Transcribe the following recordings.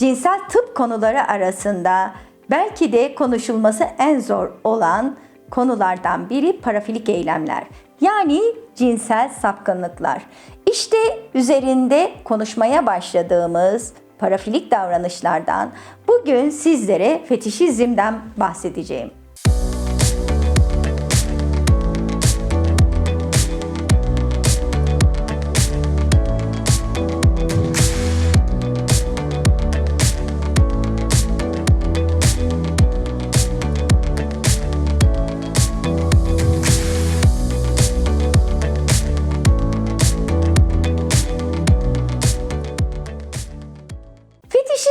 cinsel tıp konuları arasında belki de konuşulması en zor olan konulardan biri parafilik eylemler. Yani cinsel sapkınlıklar. İşte üzerinde konuşmaya başladığımız parafilik davranışlardan bugün sizlere fetişizmden bahsedeceğim.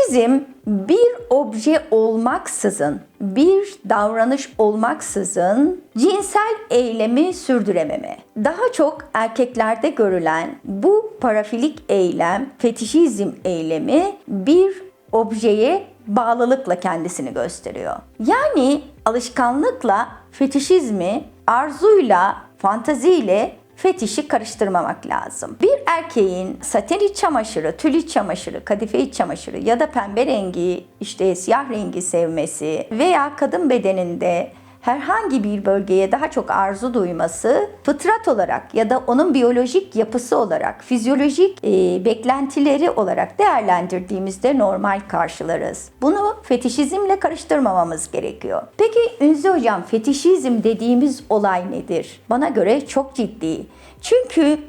Fetişizm bir obje olmaksızın, bir davranış olmaksızın cinsel eylemi sürdürememe. Daha çok erkeklerde görülen bu parafilik eylem, fetişizm eylemi bir objeye bağlılıkla kendisini gösteriyor. Yani alışkanlıkla fetişizmi arzuyla, fantaziyle fetişi karıştırmamak lazım. Bir erkeğin saten iç çamaşırı, tül iç çamaşırı, kadife iç çamaşırı ya da pembe rengi, işte siyah rengi sevmesi veya kadın bedeninde herhangi bir bölgeye daha çok arzu duyması fıtrat olarak ya da onun biyolojik yapısı olarak, fizyolojik e, beklentileri olarak değerlendirdiğimizde normal karşılarız. Bunu fetişizmle karıştırmamamız gerekiyor. Peki Ünzü Hocam fetişizm dediğimiz olay nedir? Bana göre çok ciddi. Çünkü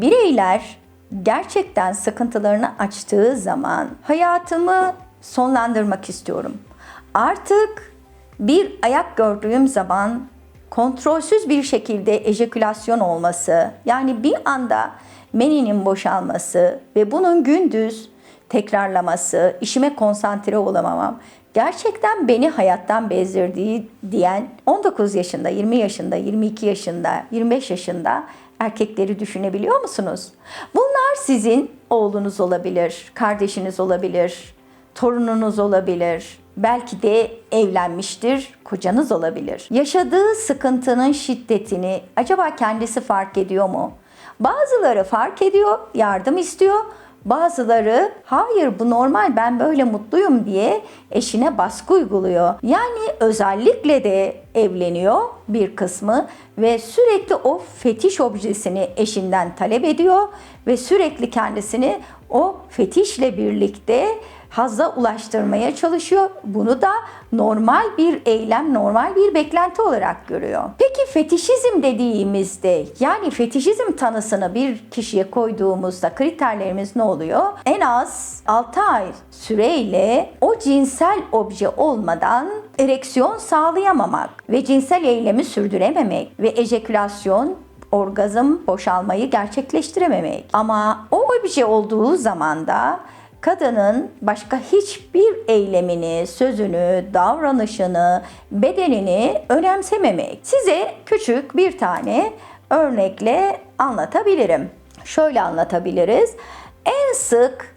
bireyler gerçekten sıkıntılarını açtığı zaman hayatımı sonlandırmak istiyorum. Artık bir ayak gördüğüm zaman kontrolsüz bir şekilde ejekülasyon olması, yani bir anda meninin boşalması ve bunun gündüz tekrarlaması, işime konsantre olamamam, gerçekten beni hayattan bezdirdiği diyen 19 yaşında, 20 yaşında, 22 yaşında, 25 yaşında erkekleri düşünebiliyor musunuz? Bunlar sizin oğlunuz olabilir, kardeşiniz olabilir, torununuz olabilir, belki de evlenmiştir, kocanız olabilir. Yaşadığı sıkıntının şiddetini acaba kendisi fark ediyor mu? Bazıları fark ediyor, yardım istiyor. Bazıları hayır bu normal ben böyle mutluyum diye eşine baskı uyguluyor. Yani özellikle de evleniyor bir kısmı ve sürekli o fetiş objesini eşinden talep ediyor ve sürekli kendisini o fetişle birlikte hazza ulaştırmaya çalışıyor. Bunu da normal bir eylem, normal bir beklenti olarak görüyor. Peki fetişizm dediğimizde yani fetişizm tanısını bir kişiye koyduğumuzda kriterlerimiz ne oluyor? En az 6 ay süreyle o cinsel obje olmadan ereksiyon sağlayamamak ve cinsel eylemi sürdürememek ve ejekülasyon orgazm boşalmayı gerçekleştirememek. Ama o obje olduğu zaman da kadının başka hiçbir eylemini, sözünü, davranışını, bedenini önemsememek. Size küçük bir tane örnekle anlatabilirim. Şöyle anlatabiliriz. En sık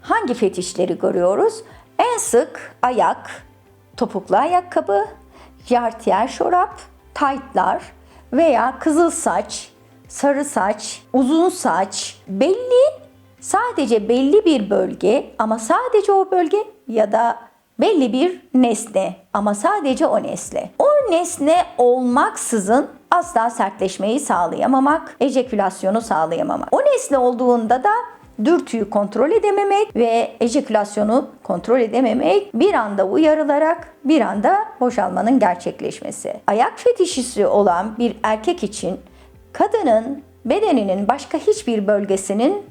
hangi fetişleri görüyoruz? En sık ayak, topuklu ayakkabı, jartiyer şorap, taytlar veya kızıl saç, sarı saç, uzun saç, belli sadece belli bir bölge ama sadece o bölge ya da belli bir nesne ama sadece o nesne. O nesne olmaksızın asla sertleşmeyi sağlayamamak, ejekülasyonu sağlayamamak. O nesne olduğunda da dürtüyü kontrol edememek ve ejekülasyonu kontrol edememek bir anda uyarılarak bir anda boşalmanın gerçekleşmesi. Ayak fetişisi olan bir erkek için kadının bedeninin başka hiçbir bölgesinin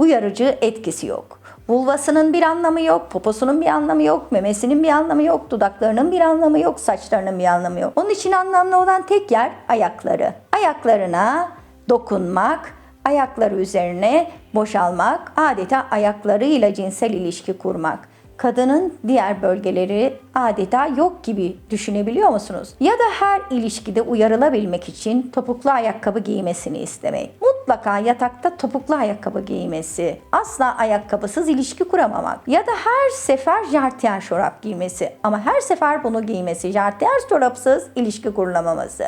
uyarıcı etkisi yok. Vulvasının bir anlamı yok, poposunun bir anlamı yok, memesinin bir anlamı yok, dudaklarının bir anlamı yok, saçlarının bir anlamı yok. Onun için anlamlı olan tek yer ayakları. Ayaklarına dokunmak, ayakları üzerine boşalmak, adeta ayaklarıyla cinsel ilişki kurmak kadının diğer bölgeleri adeta yok gibi düşünebiliyor musunuz? Ya da her ilişkide uyarılabilmek için topuklu ayakkabı giymesini istemek. Mutlaka yatakta topuklu ayakkabı giymesi. Asla ayakkabısız ilişki kuramamak. Ya da her sefer jartiyer çorap giymesi. Ama her sefer bunu giymesi. Jartiyer çorapsız ilişki kurulamaması.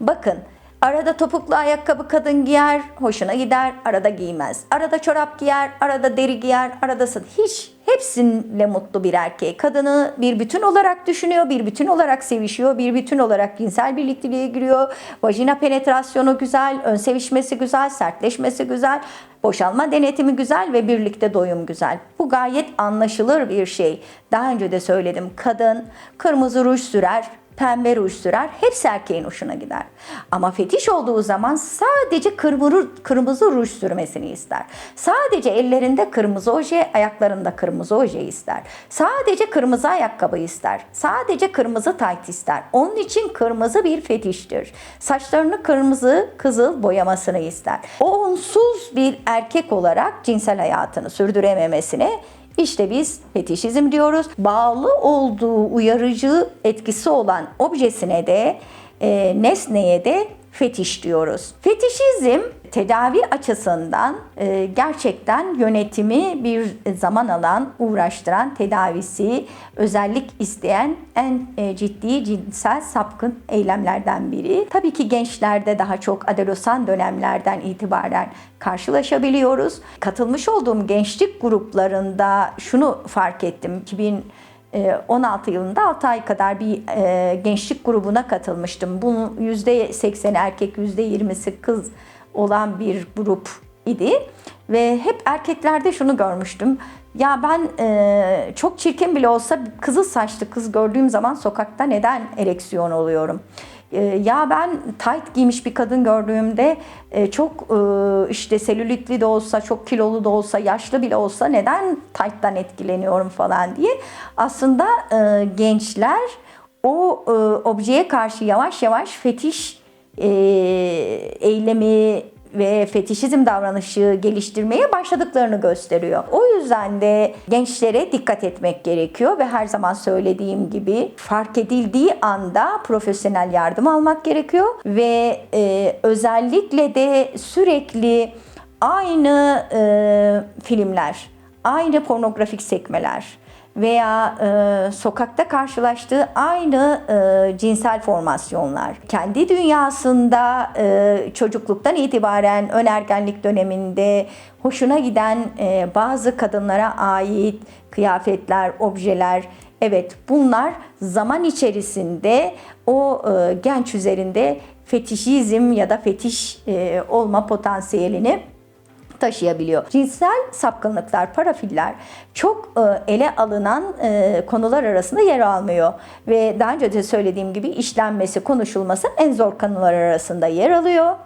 Bakın Arada topuklu ayakkabı kadın giyer, hoşuna gider, arada giymez. Arada çorap giyer, arada deri giyer, arada. Hiç hepsinle mutlu bir erkek. Kadını bir bütün olarak düşünüyor, bir bütün olarak sevişiyor, bir bütün olarak cinsel birlikteliğe giriyor. Vajina penetrasyonu güzel, ön sevişmesi güzel, sertleşmesi güzel. Boşalma denetimi güzel ve birlikte doyum güzel. Bu gayet anlaşılır bir şey. Daha önce de söyledim. Kadın kırmızı ruj sürer, pembe ruj sürer. Hepsi erkeğin hoşuna gider. Ama fetiş olduğu zaman sadece kırmızı, kırmızı ruj sürmesini ister. Sadece ellerinde kırmızı oje, ayaklarında kırmızı oje ister. Sadece kırmızı ayakkabı ister. Sadece kırmızı tayt ister. Onun için kırmızı bir fetiştir. Saçlarını kırmızı, kızıl boyamasını ister. O onsuz bir erkek olarak cinsel hayatını sürdürememesine işte biz fetişizm diyoruz. Bağlı olduğu uyarıcı etkisi olan objesine de e, nesneye de fetiş diyoruz. Fetişizm tedavi açısından e, gerçekten yönetimi bir zaman alan, uğraştıran, tedavisi özellik isteyen en e, ciddi cinsel sapkın eylemlerden biri. Tabii ki gençlerde daha çok adolesan dönemlerden itibaren karşılaşabiliyoruz. Katılmış olduğum gençlik gruplarında şunu fark ettim. 2000 16 yılında 6 ay kadar bir e, gençlik grubuna katılmıştım. Bunun %80'i erkek, %20'si kız olan bir grup idi. Ve hep erkeklerde şunu görmüştüm. Ya ben e, çok çirkin bile olsa kızıl saçlı kız gördüğüm zaman sokakta neden ereksiyon oluyorum? E, ya ben tight giymiş bir kadın gördüğümde e, çok e, işte selülitli de olsa, çok kilolu da olsa, yaşlı bile olsa neden tight'tan etkileniyorum falan diye. Aslında e, gençler o e, objeye karşı yavaş yavaş fetiş e, eylemi ve fetişizm davranışı geliştirmeye başladıklarını gösteriyor. O yüzden de gençlere dikkat etmek gerekiyor ve her zaman söylediğim gibi fark edildiği anda profesyonel yardım almak gerekiyor ve e, özellikle de sürekli aynı e, filmler, aynı pornografik sekmeler, veya e, sokakta karşılaştığı aynı e, cinsel formasyonlar. Kendi dünyasında e, çocukluktan itibaren ön ergenlik döneminde hoşuna giden e, bazı kadınlara ait kıyafetler, objeler, evet bunlar zaman içerisinde o e, genç üzerinde fetişizm ya da fetiş e, olma potansiyelini taşıyabiliyor. Cinsel sapkınlıklar, parafiller çok e, ele alınan e, konular arasında yer almıyor. Ve daha önce de söylediğim gibi işlenmesi, konuşulması en zor konular arasında yer alıyor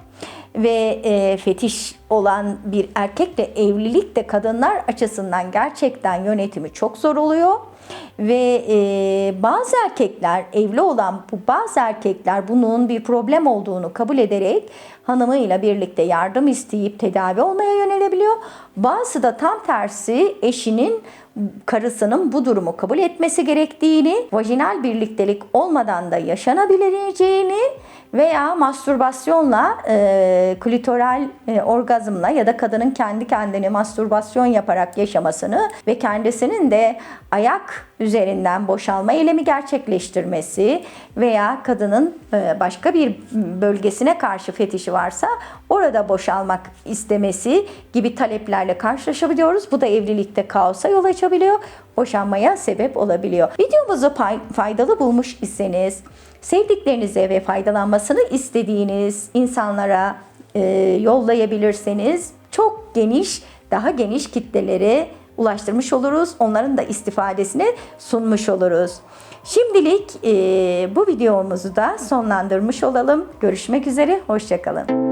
ve e, fetiş olan bir erkekle evlilik de kadınlar açısından gerçekten yönetimi çok zor oluyor. Ve e, bazı erkekler, evli olan bu bazı erkekler bunun bir problem olduğunu kabul ederek hanımıyla birlikte yardım isteyip tedavi olmaya yönelebiliyor. Bazısı da tam tersi eşinin karısının bu durumu kabul etmesi gerektiğini, vajinal birliktelik olmadan da yaşanabileceğini veya mastürbasyonla, e, klitoral e, orgazmla ya da kadının kendi kendine mastürbasyon yaparak yaşamasını ve kendisinin de ayak üzerinden boşalma eylemi gerçekleştirmesi veya kadının e, başka bir bölgesine karşı fetişi varsa orada boşalmak istemesi gibi taleplerle karşılaşabiliyoruz. Bu da evlilikte kaosa yol açabiliyor, boşanmaya sebep olabiliyor. Videomuzu faydalı bulmuş iseniz sevdiklerinize ve faydalanmasını istediğiniz insanlara e, yollayabilirseniz çok geniş, daha geniş kitlelere ulaştırmış oluruz. Onların da istifadesini sunmuş oluruz. Şimdilik e, bu videomuzu da sonlandırmış olalım. Görüşmek üzere, hoşçakalın.